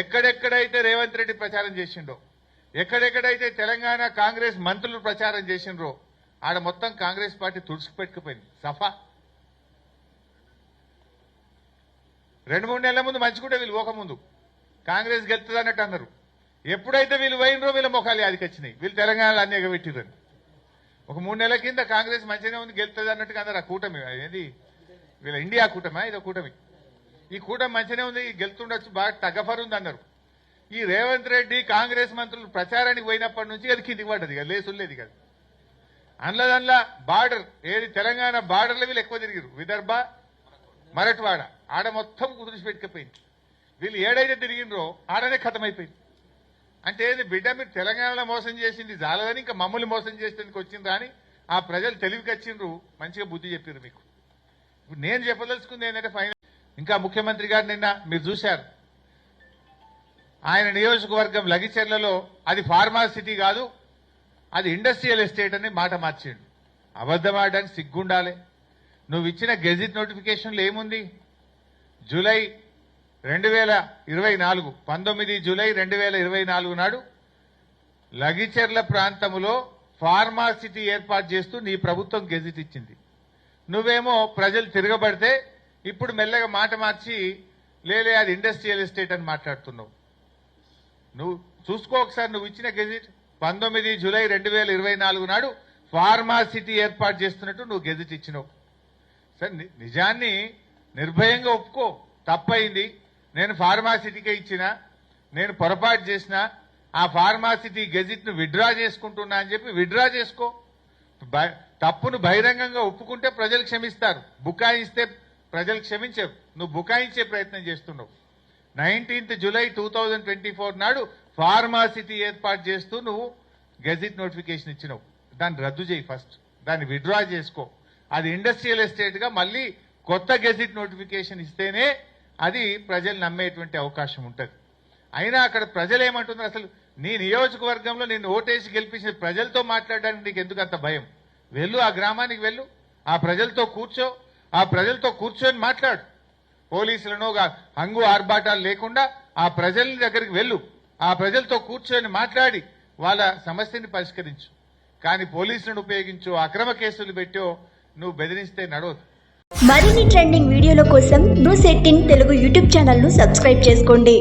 ఎక్కడెక్కడైతే రేవంత్ రెడ్డి ప్రచారం చేసిండో ఎక్కడెక్కడైతే తెలంగాణ కాంగ్రెస్ మంత్రులు ప్రచారం చేసిండ్రో ఆడ మొత్తం కాంగ్రెస్ పార్టీ తుడుచుకుపెట్టుకుపోయింది సఫా. రెండు మూడు నెలల ముందు మంచిగుంటే వీళ్ళు పోకముందు. కాంగ్రెస్ గెలుతుంది అన్నట్టు అన్నారు. ఎప్పుడైతే వీళ్ళు పోయినరో వీళ్ళ ముఖాలు యాదికి వచ్చినాయి. వీళ్ళు తెలంగాణలో అన్ని ఎగబెట్టిరని ఒక మూడు నెలల కింద కాంగ్రెస్ మంచిగానే ఉంది గెలుతుంది అన్నట్టుగా అన్నారు ఆ కూటమి. ఏది? వీళ్ళ ఇండియా కూటమా? ఇదో కూటమి. ఈ కూటమి మంచిగానే ఉంది గెలుతుండొచ్చు బాగా తగ్గఫర్ ఉంది అన్నారు ఈ రేవంత్ రెడ్డి కాంగ్రెస్ మంత్రులు ప్రచారానికి పోయినప్పటి నుంచి అది కిందికి పడ్డది కదా లేసులేదు కదా. అందులో అందులో బార్డర్ ఏది తెలంగాణ బార్డర్లో వీళ్ళు ఎక్కువ తిరిగారు విదర్భ మరట్వాడ ఆడ మొత్తం కుదిరిసి పెట్టుకపోయింది. వీళ్ళు ఏడైతే తిరిగినరో ఆడనే ఖతమైపోయింది. అంటే ఏది బిడ్డ మీరు తెలంగాణలో మోసం చేసింది జాలదని ఇంకా మమ్మల్ని మోసం చేసేందుకు వచ్చింది అని ఆ ప్రజలు తెలివికి వచ్చిండ్రు మంచిగా బుద్ధి చెప్పారు మీకు. ఇప్పుడు నేను చెప్పదలుచుకుంది ఏంటంటే ఫైనల్ ఇంకా ముఖ్యమంత్రి గారు నిన్న మీరు చూశారు. ఆయన నియోజకవర్గం లగిచెర్లలో అది ఫార్మా సిటీ కాదు అది ఇండస్ట్రియల్ ఎస్టేట్ అని మాట మార్చిండు. అబద్ధం ఆడడానికి సిగ్గుండాలి. నువ్వు ఇచ్చిన గెజిట్ నోటిఫికేషన్లో ఏముంది? జూలై రెండు వేల ఇరవై నాలుగు పంతొమ్మిది జూలై రెండు వేల ఇరవై నాలుగు నాడు లగిచెర్ల ప్రాంతంలో ఫార్మా సిటీ ఏర్పాటు చేస్తూ నీ ప్రభుత్వం గెజిట్ ఇచ్చింది. నువ్వేమో ప్రజలు తిరగబడితే ఇప్పుడు మెల్లగా మాట మార్చి లేలే అది ఇండస్ట్రియల్ ఎస్టేట్ అని మాట్లాడుతున్నావు. నువ్వు చూసుకో ఒకసారి నువ్వు ఇచ్చిన గెజిట్ పంతొమ్మిది జూలై రెండు వేల ఇరవై నాలుగు నాడు ఫార్మా సిటీ ఏర్పాటు చేస్తున్నట్టు నువ్వు గెజిట్ ఇచ్చినావు. సరే నిజాన్ని నిర్భయంగా ఒప్పుకో. తప్పయింది నేను ఫార్మాసిటీకే ఇచ్చిన నేను పొరపాటు చేసిన ఆ ఫార్మాసిటీ గెజిట్ను గెజిట్ విడ్రా చేసుకుంటున్నా అని చెప్పి విడ్రా చేసుకో. తప్పును బహిరంగంగా ఒప్పుకుంటే ప్రజలు క్షమిస్తారు. బుకాయిస్తే ప్రజలు క్షమించవు నువ్వు బుకాయించే ప్రయత్నం చేస్తున్నావు. Nineteenth July two twenty four నాడు ఫార్మాసిటీ ఏర్పాటు చేస్తూ నువ్వు గెజిట్ నోటిఫికేషన్ ఇచ్చినావు. దాన్ని రద్దు చేయి ఫస్ట్. దాన్ని విడ్రా చేసుకో. అది ఇండస్ట్రియల్ ఎస్టేట్గా మళ్ళీ కొత్త గెజిట్ నోటిఫికేషన్ ఇస్తేనే అది ప్రజలు నమ్మేటువంటి అవకాశం ఉంటుంది. అయినా అక్కడ ప్రజలు ఏమంటున్నారు అసలు? నీ నియోజకవర్గంలో నేను ఓటేసి గెలిపించిన ప్రజలతో మాట్లాడడానికి నీకు ఎందుకు అంత భయం? వెళ్ళు ఆ గ్రామానికి వెళ్ళు. ఆ ప్రజలతో కూర్చో. ఆ ప్రజలతో కూర్చొని మాట్లాడు. పోలీసులను హంగు ఆర్భాటాలు లేకుండా ఆ ప్రజల దగ్గరికి వెళ్ళు. ఆ ప్రజలతో కూర్చొని మాట్లాడి వాళ్ళ సమస్యని పరిష్కరించు. కానీ పోలీసులను ఉపయోగించు అక్రమ కేసులు పెట్టో నువ్వు బెదిరిస్తే నడవదు. మరిన్ని ట్రెండింగ్ వీడియోల కోసం న్యూస్ తెలుగు యూట్యూబ్ ఛానల్ను సబ్స్క్రైబ్ చేసుకోండి.